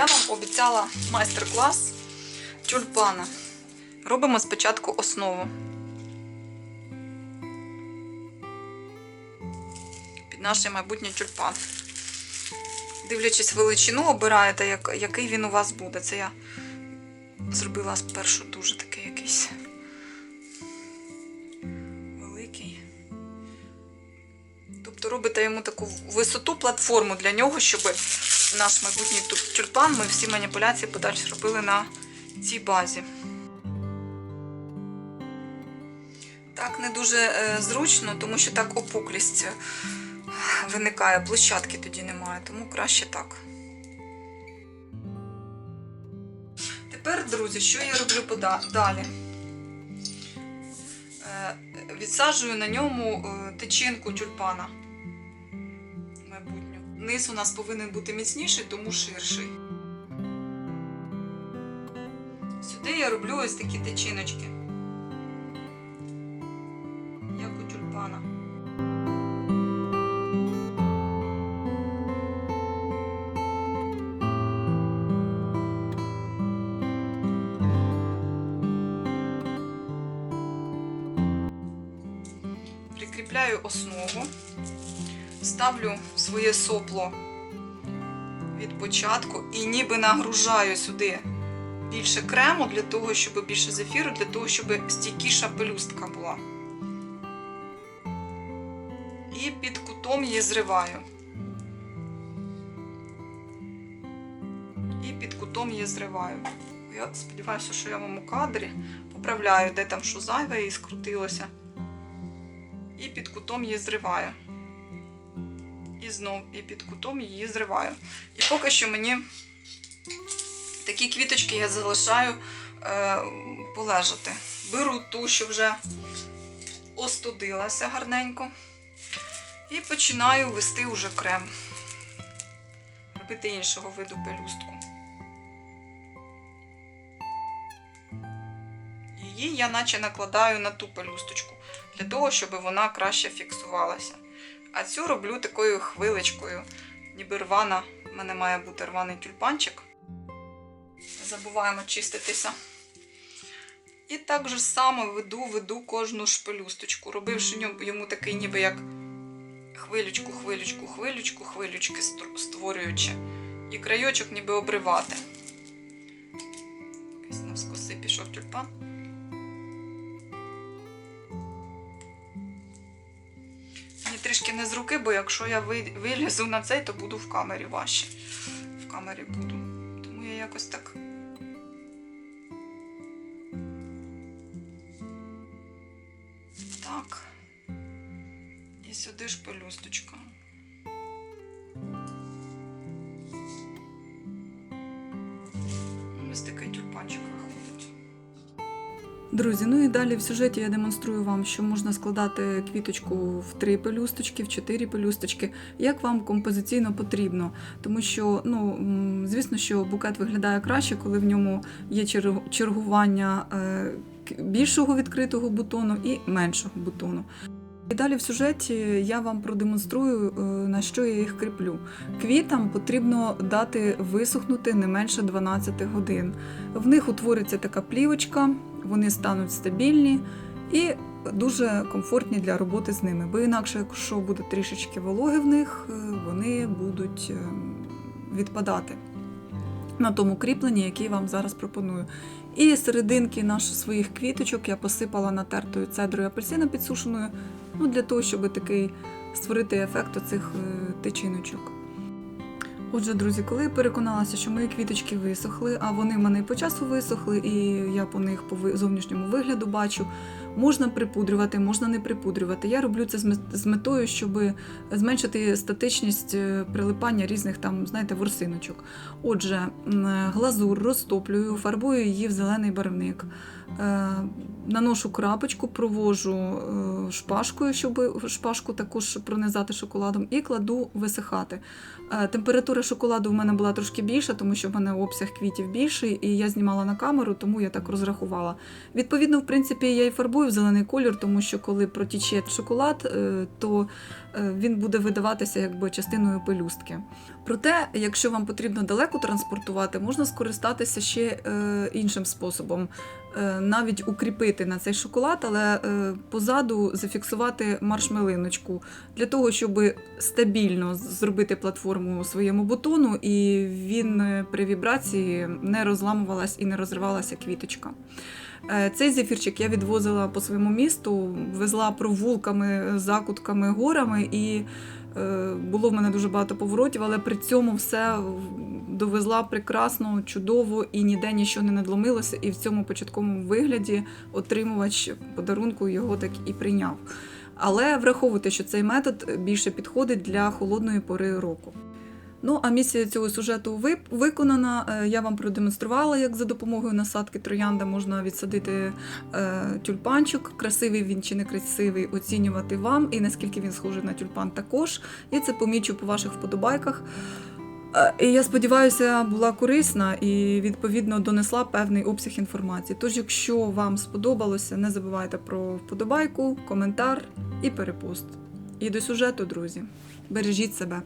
Я вам обіцяла майстер-клас тюльпана. Робимо спочатку основу. Під наш майбутній тюльпан. Дивлячись величину, обираєте, як, який він у вас буде. Це я зробила спершу дуже такий якийсь великий. Тобто робите йому таку висоту платформу для нього, щоб наш майбутній тюльпан, ми всі маніпуляції подальші робили на цій базі. Так не дуже е, зручно, тому що так опуклість е, виникає, площадки тоді немає, тому краще так. Тепер, друзі, що я роблю далі? Е, Відсаджую на ньому тичинку тюльпана. Майбутню. Низ у нас повинен бути міцніший, тому ширший. Сюди я роблю ось такі тичиночки. Як у тюльпана. Прикріпляю основу, ставлю своє сопло від початку і ніби нагружаю сюди більше крему для того, щоб більше зефіру, для того, щоб стійкіша пелюстка була. І під кутом її зриваю. І під кутом її зриваю. Я сподіваюся, що я вам у кадрі поправляю, де там що зайве і скрутилося. І під кутом її зриваю. І знов, і під кутом її зриваю. І поки що мені такі квіточки я залишаю е, полежати. Беру ту, що вже остудилася гарненько. І починаю вести уже крем. Робити іншого виду пелюстку. Її я наче накладаю на ту пелюсточку, для того, щоб вона краще фіксувалася. А цю роблю такою хвилечкою, ніби рвана. У мене має бути рваний тюльпанчик. Забуваємо чиститися. І так же само веду, веду кожну шпелюсточку, робивши йому такий ніби як хвилючку, хвилючку, хвилючку, хвилючки створюючи. І крайочок ніби обривати. Не з руки, бо якщо я вилізу на цей, то буду в камері важче. В камері буду. Тому я якось так. Так. І сюди ж пелюсточка. Друзі, ну і далі в сюжеті я демонструю вам, що можна складати квіточку в три пелюсточки, в чотири пелюсточки, як вам композиційно потрібно. Тому що, ну, звісно, що букет виглядає краще, коли в ньому є чергування е, більшого відкритого бутону і меншого бутону. І далі в сюжеті я вам продемонструю, е, на що я їх кріплю. Квітам потрібно дати висохнути не менше 12 годин. В них утвориться така плівочка, вони стануть стабільні і дуже комфортні для роботи з ними. Бо інакше, якщо буде трішечки вологи в них, е, вони будуть е, відпадати на тому кріпленні, яке вам зараз пропоную. І серединки наших своїх квіточок я посипала натертою цедрою апельсина підсушеною, ну, для того, щоб такий створити ефект оцих е, тичиночок. Отже, друзі, коли я переконалася, що мої квіточки висохли, а вони в мене по часу висохли, і я по них по зовнішньому вигляду бачу, можна припудрювати, можна не припудрювати. Я роблю це з метою, щоб зменшити статичність е, прилипання різних там, знаєте, ворсиночок. Отже, глазур розтоплюю, фарбую її в зелений барвник. Е, Наношу крапочку, провожу е, шпажкою, щоб шпажку також пронизати шоколадом, і кладу висихати. Е, Температура шоколаду в мене була трошки більша, тому що в мене обсяг квітів більший, і я знімала на камеру, тому я так розрахувала. Відповідно, в принципі, я і фарбую в зелений колір, тому що коли протіче шоколад, е, то він буде видаватися якби частиною пелюстки. Проте, якщо вам потрібно далеко транспортувати, можна скористатися ще е, іншим способом. Е, навіть укріпити на цей шоколад, але е, позаду зафіксувати маршмелиночку для того, щоб стабільно зробити платформу своєму бутону, і він е, при вібрації не розламувалась і не розривалася квіточка. Е, Цей зефірчик я відвозила по своєму місту, везла провулками, закутками, горами, і е, було в мене дуже багато поворотів, але при цьому все довезла прекрасно, чудово і ніде нічого не надломилося. І в цьому початковому вигляді отримувач подарунку його так і прийняв. Але враховуйте, що цей метод більше підходить для холодної пори року. Ну, а місія цього сюжету ви- виконана. Е, Я вам продемонструвала, як за допомогою насадки троянда можна відсадити е, тюльпанчик. Красивий він чи не красивий, оцінювати вам, і наскільки він схожий на тюльпан також. Я це помічу по ваших вподобайках. Е, І я сподіваюся, була корисна і відповідно донесла певний обсяг інформації. Тож, якщо вам сподобалося, не забувайте про вподобайку, коментар і перепост. І до сюжету, друзі. Бережіть себе.